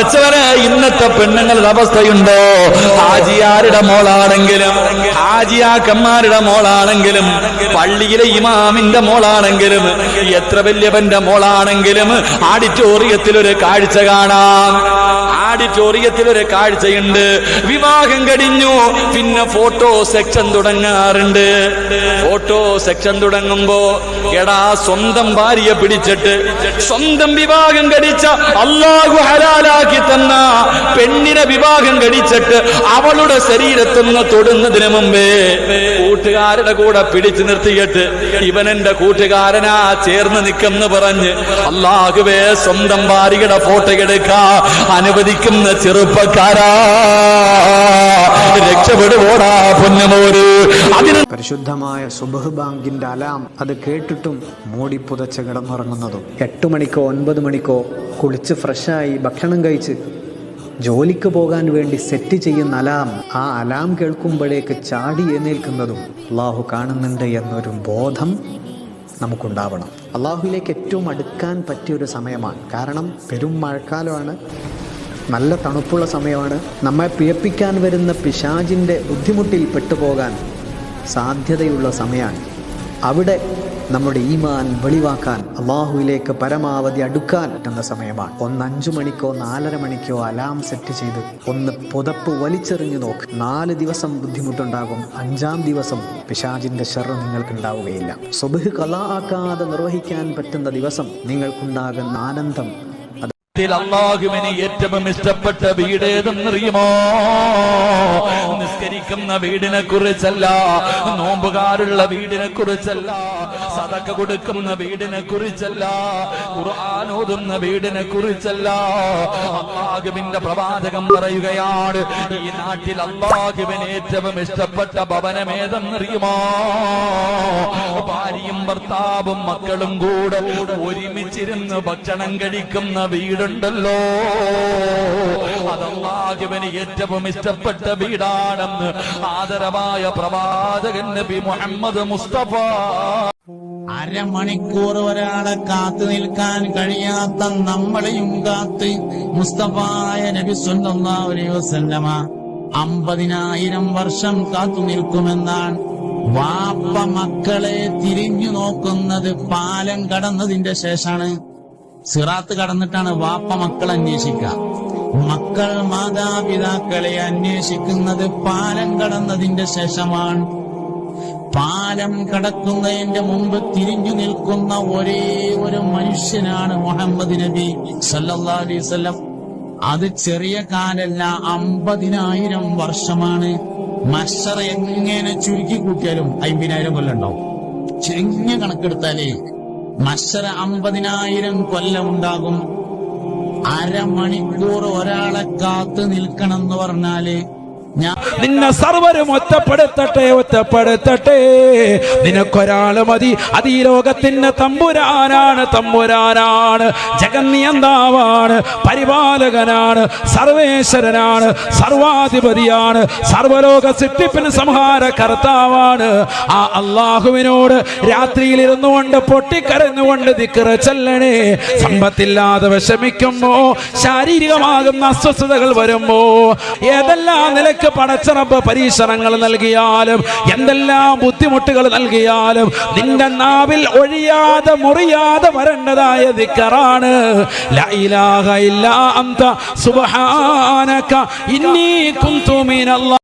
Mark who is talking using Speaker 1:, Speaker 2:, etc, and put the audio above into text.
Speaker 1: പടച്ചവന് ഇന്നത്തെ പെണ്ണുങ്ങളുടെ അവസ്ഥയുണ്ടോ? ഹാജിയാരുടെ മോളാണെങ്കിലും ഹാജിയാക്കന്മാരുടെ മോളാണെങ്കിലും പള്ളിയിലെ ഇമാമിന്റെ മോളാണെങ്കിലും എത്ര വലിയവന്റെ മോളാണെങ്കിലും ആഡിറ്റോറിയത്തിൽ ഒരു കാഴ്ച കാണാം. ആഡിറ്റോറിയത്തിൽ ഒരു കാഴ്ചയുണ്ട്. വിവാഹം കഴിഞ്ഞു. പിന്നെ ഫോട്ടോ സെക്ഷൻ തുടങ്ങാറുണ്ട്. ഫോട്ടോ സെക്ഷൻ തുടങ്ങുമ്പോ എടാ സ്വന്തം ഭാര്യയെ പിടിച്ചിട്ട് സ്വന്തം വിവാഹം കഴിച്ച അള്ളാഹു ഹലാലാക്കി തന്ന പെണ്ണിനെ വിവാഹം കഴിച്ചിട്ട് അവളുടെ ശരീരത്തിൽ നിന്ന് തൊടുന്നതിന് മുമ്പേ കൂട്ടുകാരുടെ കൂടെ പിടിച്ചു നിർത്തിയിട്ട് ഇവൻ എന്റെ കൂട്ടുകാരനാ ചേർന്ന് നിൽക്കുന്നു പറഞ്ഞ് അല്ലാഹുവേ സ്വന്തം ഭാര്യയുടെ ഫോട്ടോ എടുക്കാ. അനുവദിക്കുന്ന ചെറുപ്പക്കാരാ.
Speaker 2: പരിശുദ്ധമായ സുബഹ് ബാങ്കിന്റെ അലാം അത് കേട്ടിട്ടും മൂടി പുതച്ച് കിടന്നുറങ്ങുന്നതും. എട്ട് മണിക്കോ ഒൻപത് മണിക്കോ കുളിച്ച് ഫ്രഷായി ഭക്ഷണം കഴിച്ച് ജോലിക്ക് പോകാൻ വേണ്ടി സെറ്റ് ചെയ്യുന്ന അലാം ആ അലാം കേൾക്കുമ്പോഴേക്ക് ചാടി എഴുന്നേൽക്കുന്നതും അള്ളാഹു കാണുന്നുണ്ട് എന്നൊരു ബോധം നമുക്കുണ്ടാവണം. അള്ളാഹുവിലേക്ക് ഏറ്റവും അടുക്കാൻ പറ്റിയ ഒരു സമയമാണ്. കാരണം പെരും മഴക്കാലമാണ്. നല്ല തണുപ്പുള്ള സമയമാണ്. നമ്മെ പിഴപ്പിക്കാൻ വരുന്ന പിശാചിന്റെ ബുദ്ധിമുട്ടിൽ പെട്ടുപോകാൻ സാധ്യതയുള്ള സമയമാണ്. അവിടെ നമ്മുടെ ഈമാൻ വെളിവാക്കാൻ അള്ളാഹുവിലേക്ക് പരമാവധി അടുക്കാൻ പറ്റുന്ന സമയമാണ്. ഒന്ന് അഞ്ചു മണിക്കോ നാലര മണിക്കോ അലാം സെറ്റ് ചെയ്ത് ഒന്ന് പുതപ്പ് വലിച്ചെറിഞ്ഞു നോക്ക്. നാല് ദിവസം ബുദ്ധിമുട്ടുണ്ടാകും. അഞ്ചാം ദിവസം പിശാജിന്റെ ഷെറ് നിങ്ങൾക്ക് ഉണ്ടാവുകയില്ല സുബഹ് കലാ ആക്കാതെ നിർവഹിക്കാൻ പറ്റുന്ന ദിവസം നിങ്ങൾക്കുണ്ടാകുന്ന ആനന്ദം
Speaker 1: ത്തിൽ അള്ളാഹുവിന് ഏറ്റവും ഇഷ്ടപ്പെട്ട വീട് ഏതെന്നറിയുമോ നിസ്കരിക്കുന്ന വീടിനെ കുറിച്ചല്ല നോമ്പുകാരുള്ള വീടിനെ കുറിച്ചല്ല സതക്ക കൊടുക്കുന്ന വീടിനെ കുറിച്ചല്ല ഖുർആൻ ഓതുന്ന വീടിനെ കുറിച്ചല്ല അള്ളാഹുവിന്റെ പ്രവാചകം പറയുകയാണ് ഈ നാട്ടിൽ അള്ളാഹുവിന് ഏറ്റവും ഇഷ്ടപ്പെട്ട ഭവനം ഏതെന്നറിയുമോ? ഭാര്യയും ഭർത്താവും മക്കളും കൂടെ ഒരുമിച്ചിരുന്ന് ഭക്ഷണം കഴിക്കുന്ന വീടുണ്ടല്ലോ അതല്ലാഹുവിന് ഏറ്റവും ഇഷ്ടപ്പെട്ട വീടാണെന്ന് ആദരവായ പ്രവാചകൻ നബി മുഹമ്മദ് മുസ്തഫ.
Speaker 3: അരമണിക്കൂർ ഒരാളെ കാത്തു നിൽക്കാൻ കഴിയാത്ത നമ്മളെയും കാത്ത് മുസ്തഫായ നബി അലൈഹി വസല്ലമ അമ്പതിനായിരം വർഷം കാത്തു നിൽക്കുമെന്നാണ് വാപ്പ മക്കളെ തിരിഞ്ഞു നോക്കുന്നത് പാലം കടന്നതിന്റെ ശേഷാണ് സിറാത്ത് കടന്നിട്ടാണ് വാപ്പ മക്കൾ അന്വേഷിക്കുക മക്കൾ മാതാപിതാക്കളെ അന്വേഷിക്കുന്നത് പാലം കടന്നതിന്റെ ശേഷമാണ്. പാലം കടക്കുന്നതിന്റെ മുമ്പ് തിരിഞ്ഞു നിൽക്കുന്ന ഒരേ ഒരു മനുഷ്യനാണ് മുഹമ്മദ് നബി വസല്ലം. അത് ചെറിയ കാലല്ല അമ്പതിനായിരം വർഷമാണ്. മഷർ എങ്ങനെ ചുരുക്കി കൂട്ടിയാലും അമ്പതിനായിരം കൊല്ലം ഉണ്ടാവും. ചെറിയ കണക്കെടുത്താലേ മഷർ അമ്പതിനായിരം കൊല്ലമുണ്ടാകും അരമണിക്കൂർ ഒരാളെ കാത്തു നിൽക്കണം എന്ന് പറഞ്ഞാൽ
Speaker 4: നിന്നെ സർവരും ഒറ്റപ്പെടുത്തട്ടെ ഒറ്റപ്പെടുത്തട്ടെ. നിനക്കൊരാൾ മതി. അത് തമ്പുരാനാണ് തമ്പുരാനാണ്. ജഗന്നിയന്താവാണ് പരിപാലകനാണ് സർവേശ്വരനാണ് സർവാധിപതിയാണ് സർവലോക സിട്ടിപ്പിന് സംഹാര കർത്താവാണ് ആ അള്ളാഹുവിനോട് രാത്രിയിൽ ഇരുന്നു കൊണ്ട് പൊട്ടിക്കരഞ്ഞുകൊണ്ട് ദിക്കറ ചെല്ലണേ. സമ്പത്തില്ലാതെ വിഷമിക്കുമ്പോ ശാരീരികമാകുന്ന അസ്വസ്ഥതകൾ വരുമ്പോ ഏതെല്ലാം നിലയ്ക്ക് പടച്ചറബ് പരീക്ഷണങ്ങൾ നൽകിയാലും എന്തെല്ലാം ബുദ്ധിമുട്ടുകൾ നൽകിയാലും നിന്റെ നാവിൽ ഒഴിയാതെ മുറിയാതെ വരേണ്ടതായ ദിക്കറാണ്. ഇന്നി കുന്തു